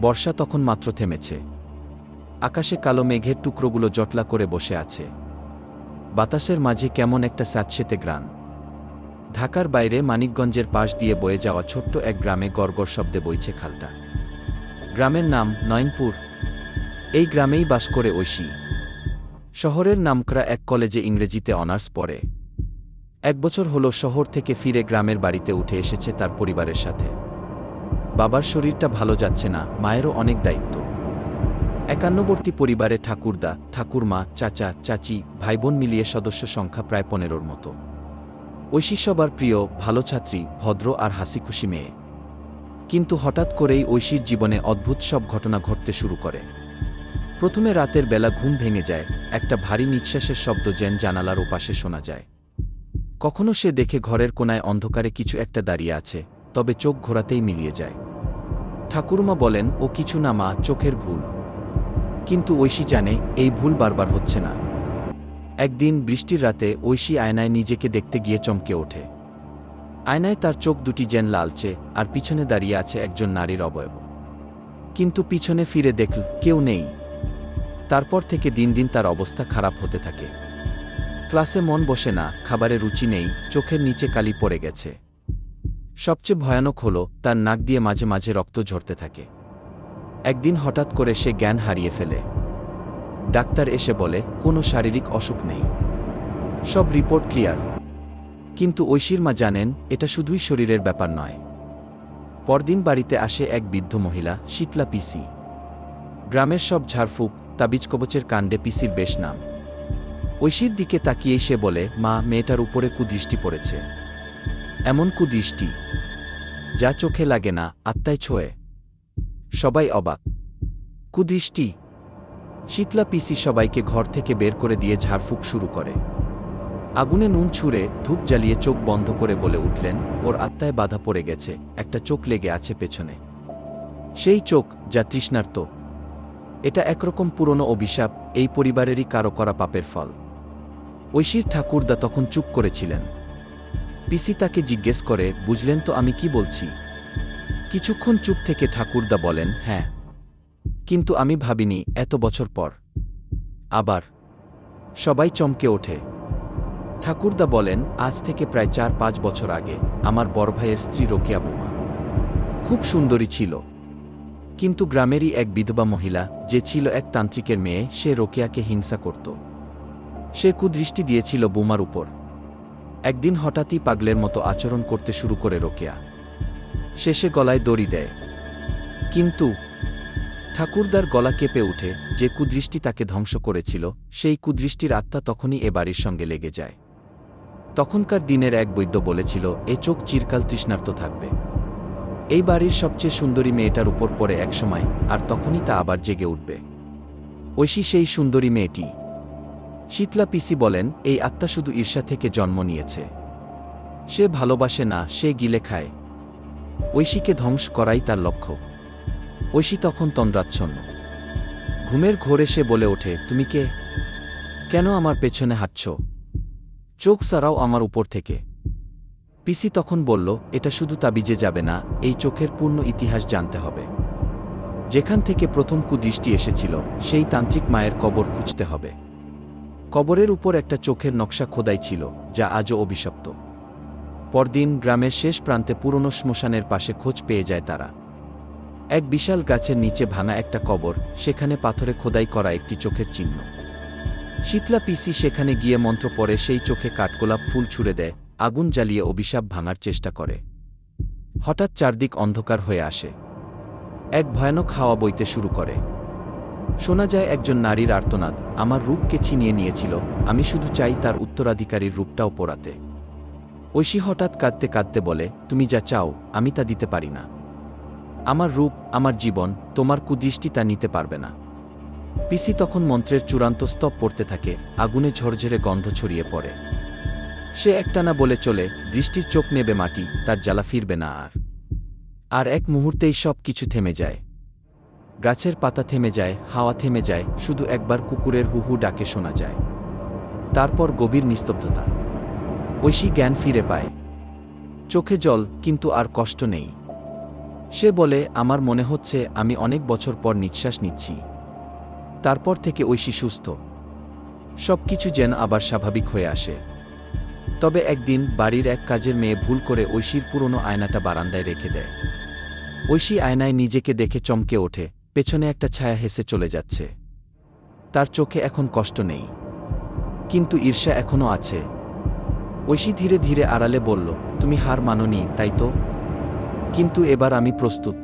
বর্ষা তখন মাত্র থেমেছে। আকাশে কালো মেঘের টুকরোগুলো জটলা করে বসে আছে। বাতাসের মাঝে কেমন একটা স্যাঁতসেতে গ্রান ঢাকার বাইরে মানিকগঞ্জের পাশ দিয়ে বয়ে যাওয়া ছোট্ট এক গ্রামে গড়গড় শব্দে বইছে খালটা। গ্রামের নাম নয়নপুর। এই গ্রামেই বাস করে ঐশী। শহরের নামকরা এক কলেজে ইংরেজিতে অনার্স পড়ে। এক বছর হলো শহর থেকে ফিরে গ্রামের বাড়িতে উঠে এসেছে তার পরিবারের সাথে। বাবার শরীরটা ভালো যাচ্ছে না, মায়েরও অনেক দায়িত্ব। একান্নবর্তী পরিবারে ঠাকুরদা, ঠাকুরমা, চাচা, চাচি, ভাইবোন মিলিয়ে সদস্য সংখ্যা প্রায় পনেরোর মতো। ঐশী সবার প্রিয়, ভালো ছাত্রী, ভদ্র আর হাসিখুশি মেয়ে। কিন্তু হঠাৎ করেই ঐশীর জীবনে অদ্ভুত সব ঘটনা ঘটতে শুরু করে। প্রথমে রাতের বেলা ঘুম ভেঙে যায়, একটা ভারী নিঃশ্বাসের শব্দ যেন জানালার ওপাশে শোনা যায়। কখনো সে দেখে ঘরের কোনায় অন্ধকারে কিছু একটা দাঁড়িয়ে আছে তবে চোখ ঘোরাতেই মিলিয়ে যায়। ঠাকুরমা বলেন, ও কিছু না মা, চোখের ভুল। কিন্তু ঐশী জানে, এই ভুল বারবার হচ্ছে না। একদিন বৃষ্টির রাতে ঐশী আয়নায় নিজেকে দেখতে গিয়ে চমকে ওঠে। আয়নায় তার চোখ দুটি যেন লালচে, আর পিছনে দাঁড়িয়ে আছে একজন নারীর অবয়ব। কিন্তু পিছনে ফিরে দেখল, কেউ নেই। তারপর থেকে দিন দিন তার অবস্থা খারাপ হতে থাকে। ক্লাসে মন বসে না, খাবারে রুচি নেই, চোখের নিচে কালি পড়ে গেছে। সবচেয়ে ভয়ানক হল, তার নাক দিয়ে মাঝে মাঝে রক্ত ঝরতে থাকে। একদিন হঠাৎ করে সে জ্ঞান হারিয়ে ফেলে। ডাক্তার এসে বলে, কোনো শারীরিক অসুখ নেই। সব রিপোর্ট ক্লিয়ার। কিন্তু ঐশীর মা জানেন, এটা শুধুই শরীরের ব্যাপার নয়। পরদিন বাড়িতে আসে এক বৃদ্ধ মহিলা, শীতলা পিসি। গ্রামের সব ঝাড়ফুঁক, তাবিজ কবচের কাণ্ডে পিসির বেশ নাম। ঐশীর দিকে তাকিয়েই সে বলে, মা, মেয়েটার উপরে কুদৃষ্টি পড়েছে। এমন কুদৃষ্টি, যা চোখে লাগে না, আত্মায় ছোঁয়ে। সবাই অবাক। কুদৃষ্টি শীতলা পিসি সবাইকে ঘর থেকে বের করে দিয়ে ঝাড়ফুঁক শুরু করে। আগুনে নুন ছুঁড়ে ধূপ জ্বালিয়ে চোখ বন্ধ করে বলে উঠলেন, ওর আত্মায় বাধা পড়ে গেছে, একটা চোখ লেগে আছে পেছনে। সেই চোখ যা তৃষ্ণার্ত। এটা একরকম পুরনো অভিশাপ, এই পরিবারেরই কারও করা পাপের ফল। ঐশীর ঠাকুরদা তখন চুপ করেছিলেন। পিসি তাকে জিজ্ঞেস করে, বুঝলেন তো আমি কি বলছি? কিছুক্ষণ চুপ থেকে ঠাকুরদা বলেন হ্যাঁ। কিন্তু আমি ভাবিনি, এত বছর পর। আবার, সবাই চমকে ওঠে। ঠাকুরদা বলেন, আজ থেকে প্রায় চার পাঁচ বছর আগে আমার বড় ভাইয়ের স্ত্রী রোকেয়া বোমা। খুব সুন্দরী ছিল। কিন্তু গ্রামেরই এক বিধবা মহিলা, যে ছিল এক তান্ত্রিকের মেয়ে, সে রোকেয়াকে হিংসা করত। সে কুদৃষ্টি দিয়েছিল বোমার উপর। একদিন হঠাৎই পাগলের মতো আচরণ করতে শুরু করে রোকেয়া। শেষে গলায় দড়ি দেয়। কিন্তু ঠাকুরদার গলা কেঁপে উঠে যে কুদৃষ্টি তাকে ধ্বংস করেছিল, সেই কুদৃষ্টির আত্মা তখনই এ বাড়ির সঙ্গে লেগে যায়। তখনকার দিনের এক বৈদ্য বলেছিল, এ চোখ চিরকাল তৃষ্ণার্ত থাকবে। এই বাড়ির সবচেয়ে সুন্দরী মেয়েটার উপর পড়ে একসময়, আর তখনই তা আবার জেগে উঠবে। ঐশী সেই সুন্দরী মেয়েটি শীতলা পিসি বলেন, এই আত্মা শুধু ঈর্ষা থেকে জন্ম নিয়েছে। সে ভালোবাসে না, সে গিলে খায়। ঐশীকে ধ্বংস করাই তার লক্ষ্য। ঐশী তখন তন্দ্রাচ্ছন্ন। ঘুমের ঘোরে সে বলে ওঠে, তুমি কে? কেন আমার পেছনে হাঁটছ? চোখ সারাও আমার উপর থেকে। পিসি তখন বলল, এটা শুধু তাবিজে যাবে না, এই চোখের পূর্ণ ইতিহাস জানতে হবে। যেখান থেকে প্রথম কুদৃষ্টি এসেছিল, সেই তান্ত্রিক মায়ের কবর খুঁজতে হবে। কবরের উপর একটা চোখের নকশা খোদাই ছিল, যা আজও অভিশপ্ত। পরদিন গ্রামের শেষ প্রান্তে পুরনো শ্মশানের পাশে খোঁজ পেয়ে যায় তারা। এক বিশাল গাছের নিচে ভাঙা একটা কবর, সেখানে পাথরে খোদাই করা একটি চোখের চিহ্ন। শীতলা পিসি সেখানে গিয়ে মন্ত্র পরে সেই চোখে কাঠগোলাপ ফুল ছুড়ে দেয়, আগুন জ্বালিয়ে অভিশাপ ভাঙার চেষ্টা করে। হঠাৎ চারদিক অন্ধকার হয়ে আসে। এক ভয়ানক হাওয়া বইতে শুরু করে। শোনা যায় একজন নারীর আর্তনাদ, আমার রূপকে ছিনিয়ে নিয়েছিল, আমি শুধু চাই তার উত্তরাধিকারীর রূপটাও পোড়াতে। ঐশী হঠাৎ কাঁদতে কাঁদতে বলে, তুমি যা চাও, আমি তা দিতে পারি না। আমার রূপ, আমার জীবন, তোমার কুদৃষ্টি তা নিতে পারবে না। পিসি তখন মন্ত্রের চূড়ান্ত স্তব পড়তে থাকে, আগুনে ঝরঝরে গন্ধ ছড়িয়ে পড়ে। সে একটানা বলে চলে, দৃষ্টির চোখ নেবে মাটি, তার জ্বালা ফিরবে না আর। আর এক মুহূর্তেই সব কিছু থেমে যায়। গাছের পাতা থেমে যায়, হাওয়া থেমে যায়, শুধু একবার কুকুরের হুহু ডাকে শোনা যায়। তারপর গভীর নিস্তব্ধতা। ঐশী জ্ঞান ফিরে পায়। চোখে জল, কিন্তু আর কষ্ট নেই। সে বলে, আমার মনে হচ্ছে আমি অনেক বছর পর নিঃশ্বাস নিচ্ছি। তারপর থেকে ঐশী সুস্থ। সব কিছু যেন আবার স্বাভাবিক হয়ে আসে। তবে একদিন বাড়ির এক কাজের মেয়ে ভুল করে ঐশীর পুরনো আয়নাটা বারান্দায় রেখে দেয়। ঐশী আয়নায় নিজেকে দেখে চমকে ওঠে। পেছনে একটা ছায়া হেসে চলে যাচ্ছে। তার চোখে এখন কষ্ট নেই। কিন্তু ঈর্ষা এখনও আছে। ঐশী ধীরে ধীরে আড়ালে বলল, তুমি হার মাননি, তাই তো? কিন্তু এবার আমি প্রস্তুত।